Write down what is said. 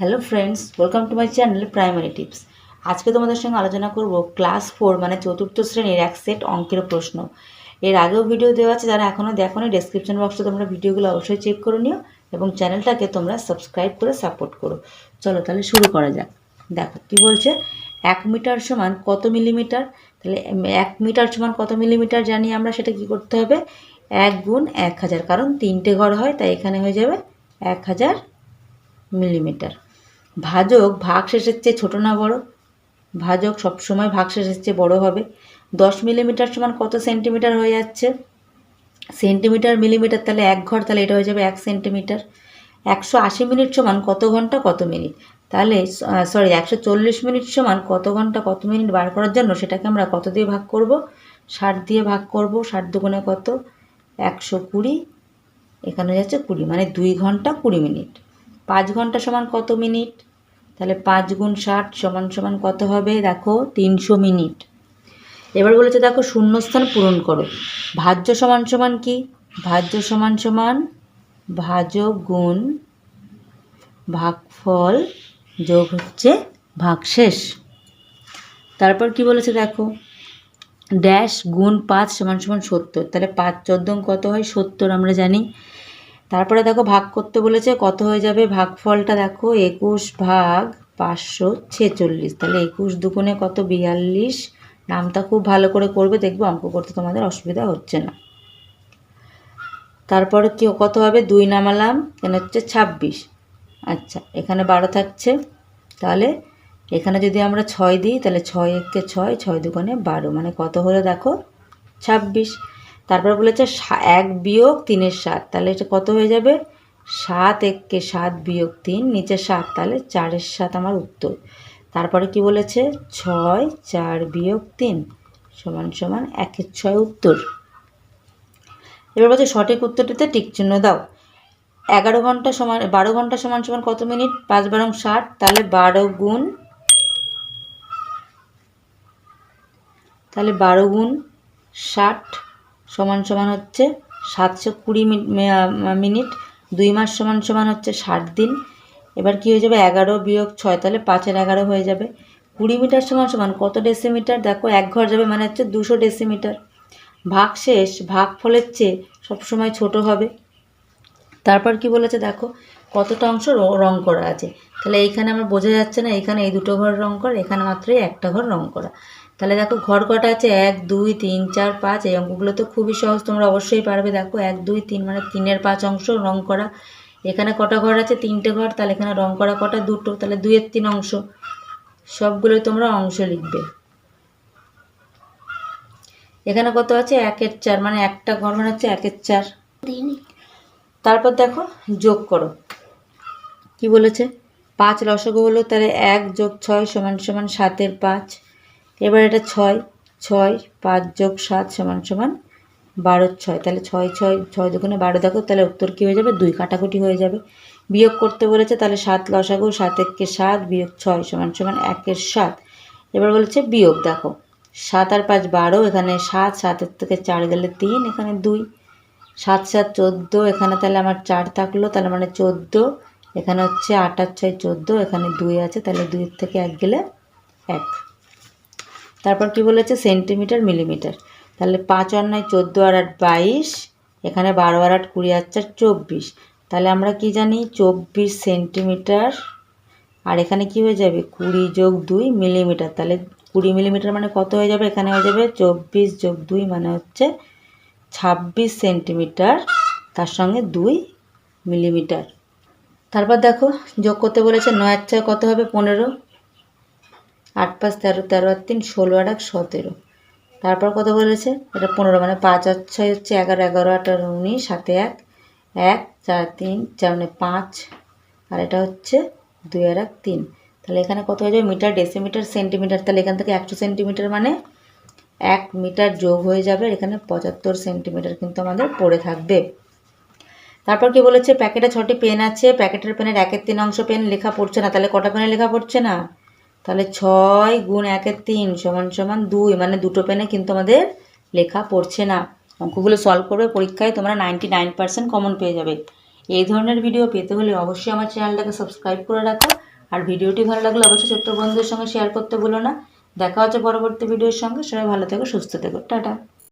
Hello friends welcome to my channel primary tips আজকে তোমাদের সঙ্গে আলোচনা করব ক্লাস ফোর মানে চতুর্থ শ্রেণির এক সেট অঙ্কের প্রশ্ন। এর আগেও ভিডিও দেওয়া আছে, যারা এখনও দেখো নি ডেসক্রিপশন বক্সে তোমরা ভিডিওগুলো অবশ্যই চেক করে নিও এবং চ্যানেলটাকে তোমরা সাবস্ক্রাইব করে সাপোর্ট করো। চলো তাহলে শুরু করা যাক। দেখো, কি বলছে? এক মিটার সমান কত মিলিমিটার তাহলে এক মিটার সমান কত মিলিমিটার জানি আমরা, সেটা কি করতে হবে? এক গুণ এক হাজার, কারণ তিনটে ঘর হয়, তাই এখানে হয়ে যাবে এক হাজার মিলিমিটার ভাজক ভাগ শেষের চেয়ে ছোটো না বড়? ভাজক সবসময় ভাগ শেষের চেয়ে বড় হবে। দশ মিলিমিটার সমান কত সেন্টিমিটার হয়ে যাচ্ছে? সেন্টিমিটার, মিলিমিটার, তাহলে এক ঘর, তাহলে এটা হয়ে যাবে এক সেন্টিমিটার। একশো আশি মিনিট সমান কত ঘণ্টা, কত মিনিট? তাহলে সরি একশো চল্লিশ মিনিট সমান কত ঘণ্টা, কত মিনিট বার করার জন্য সেটাকে আমরা কত দিয়ে ভাগ করব? ষাট দিয়ে ভাগ করব। ষাট দুগুণে কত? একশো কুড়ি। এখানে যাচ্ছে কুড়ি মানে দুই ঘণ্টা কুড়ি মিনিট। পাঁচ ঘণ্টা সমান কত মিনিট? তাহলে পাঁচ গুণ ষাট সমান সমান কত হবে? দেখো, তিনশো মিনিট। এবার বলেছে, দেখো, শূন্যস্থান পূরণ করো। ভাজ্য সমান সমান কি? ভাজ্য সমান সমান ভাজক গুণ ভাগফল যোগ হচ্ছে ভাগশেষ। তারপর কি বলেছে, দেখো, ড্যাশ গুণ পাঁচ সমান সমান সত্তর। তাহলে পাঁচ চোদ্দ কত হয়? সত্তর, আমরা জানি। তারপরে দেখো ভাগ করতে বলেছে, কত হয়ে যাবে? ভাগফলটা দেখো, একুশ ভাগ পাঁচশো ছেচল্লিশ। তাহলে একুশ দুগুণে কত? বিয়াল্লিশ। নামটা খুব ভালো করে করবে, দেখবে অঙ্ক করতে তোমাদের অসুবিধা হচ্ছে না। তারপরে কি, কত হবে? দুই নামালাম কেন হচ্ছে ছাব্বিশ। আচ্ছা এখানে বারো থাকছে। তাহলে এখানে যদি আমরা ছয় দিই, তাহলে ছয় এককে ছয় ছয় দুগুণে বারো। মানে কত হলো দেখো? ছাব্বিশ। তারপর বলেছে এক বিয়োগ তিনের সাত। তাহলে এটা কত হয়ে যাবে? সাত এককে সাত বিয়োগ তিন, নিচে সাত, তাহলে চারের সাত আমার উত্তর। তারপরে কি বলেছে? ছয় চার বিয়োগ তিন সমান সমান একের ছয় উত্তর। এবার বলছে সঠিক উত্তরটিতে টিক চিহ্ন দাও। এগারো ঘণ্টা সমান, বারো ঘণ্টা সমান সমান কত মিনিট? পাঁচ বারং ষাট, তাহলে বারো গুণ, তাহলে বারো গুণ ষাট সমান সমান হচ্ছে সাতশো কুড়ি মিনিট। দুই মাস সমান সমান হচ্ছে ষাট দিন। এবার কি হয়ে যাবে? এগারো বিয়োগ ছয়, তাহলে পাঁচের এগারো হয়ে যাবে। কুড়ি মিটার সমান সমান কত ডেসিমিটার দেখো, এক ঘর যাবে মানে হচ্ছে দুশো ডেসিমিটার ভাগ শেষ, ভাগ ফলের চেয়ে সবসময় ছোট হবে। তারপর কি বলেছে? দেখো, কতটা অংশ রং করা আছে। তাহলে এইখানে আমার বোঝা যাচ্ছে না এখানে এই দুটো ঘর রং করা, এখানে মাত্রই একটা ঘর রং করা। তাহলে দেখো ঘর কটা আছে? এক দুই তিন চার পাঁচ এই অঙ্কগুলো তো খুবই সহজ তোমরা অবশ্যই পারবে। দেখো এক দুই তিন মানে তিনের পাঁচ অংশ রং করা। এখানে কটা ঘর আছে? তিনটে ঘর তাহলে এখানে রং করা কটা? দুটো তাহলে দুইয়ের তিন অংশ। সবগুলোই তোমরা অংশ লিখবে। এখানে কত আছে? একের চার মানে একটা ঘর মানে হচ্ছে একের চার। তারপর দেখো যোগ করো। কি বলেছে? পাঁচ লসগো হলো তাহলে এক যোগ ছয় সমান সমান সাতের পাঁচ। এবার এটা ছয় ছয়, পাঁচ যোগ সাত সমান সমান বারো ছয়। তাহলে ছয় ছয় ছয় দুগুণে বারো দেখো, তাহলে উত্তর কী হয়ে যাবে? দুই কাটাকুটি হয়ে যাবে। বিয়োগ করতে বলেছে, তাহলে সাত লসাগু, সাত এককে সাত, বিয়োগ ছয় সমান সমান একের সাত। এবার বলেছে বিয়োগ দেখো, সাত আর পাঁচ বারো, এখানে সাত সাতের থেকে চার গেলে তিন, এখানে দুই। সাত সাত চোদ্দ, এখানে তাহলে আমার চার থাকল, তাহলে মানে চোদ্দ। এখানে হচ্ছে আট আর ছয় চোদ্দ, এখানে দুই আছে, তাহলে দুইয়ের থেকে এক গেলে এক। তারপর কি বলেছে? Centimetre, millimetre. তাহলে পাঁচ আর নয় চোদ্দ আর আট বাইশ, এখানে বারো আর আট কুড়ি আর চার চব্বিশ। তাহলে আমরা কি জানি? চব্বিশ সেন্টিমিটার। আর এখানে কি হয়ে যাবে? কুড়ি যোগ দুই মিলিমিটার। তাহলে কুড়ি মিলিমিটার মানে কত হয়ে যাবে? এখানে হয়ে যাবে চব্বিশ যোগ দুই মানে হচ্ছে ছাব্বিশ সেন্টিমিটার, তার সঙ্গে দুই মিলিমিটার। তারপর দেখো যোগ করতে বলেছে নয় ছয় কত হবে? পনেরো। আট পাঁচ তেরো তেরো আর তিন, ষোলো আর এক, সতেরো। তারপর কত বলেছে এটা পনেরো মানে পাঁচ আর ছয় হচ্ছে এগারো এগারো আট আর উনিশ সাথে এক এক, চার তিন, চার মানে পাঁচ। আর এটা হচ্ছে দুই আর এক, তিন। তাহলে এখানে কত হয়ে যাবে? Metre, decimetre, centimetre. তাহলে এখান থেকে একশো সেন্টিমিটার মানে এক মিটার যোগ হয়ে যাবে। এখানে পঁচাত্তর সেন্টিমিটার কিন্তু আমাদের পড়ে থাকবে। তারপর কি বলেছে? প্যাকেটে ছটি পেন আছে। প্যাকেটের পেনের একের তিন অংশ পেন লেখা পড়ছে না। তাহলে কটা পেনে লেখা পড়ছে না? তাহলে ছয় গুণ একের তিন সমান সমান দুই মানে দুটো পেনে কিন্তু আমাদের লেখা পড়ছে না। অঙ্কগুলো সলভ করবে, পরীক্ষায় তোমরা নাইনটি নাইন পার্সেন্ট কমন পেয়ে যাবে। এই ধরনের ভিডিও পেতে হলে অবশ্যই আমার চ্যানেলটাকে সাবস্ক্রাইব করে রাখো, আর ভিডিওটি ভালো লাগলে অবশ্যই ছোট্ট বন্ধুদের সঙ্গে শেয়ার করতে ভুলো না। দেখা হচ্ছে পরবর্তী ভিডিওর সঙ্গে। সবাই ভালো থেকো, সুস্থ থেকো। টাটা।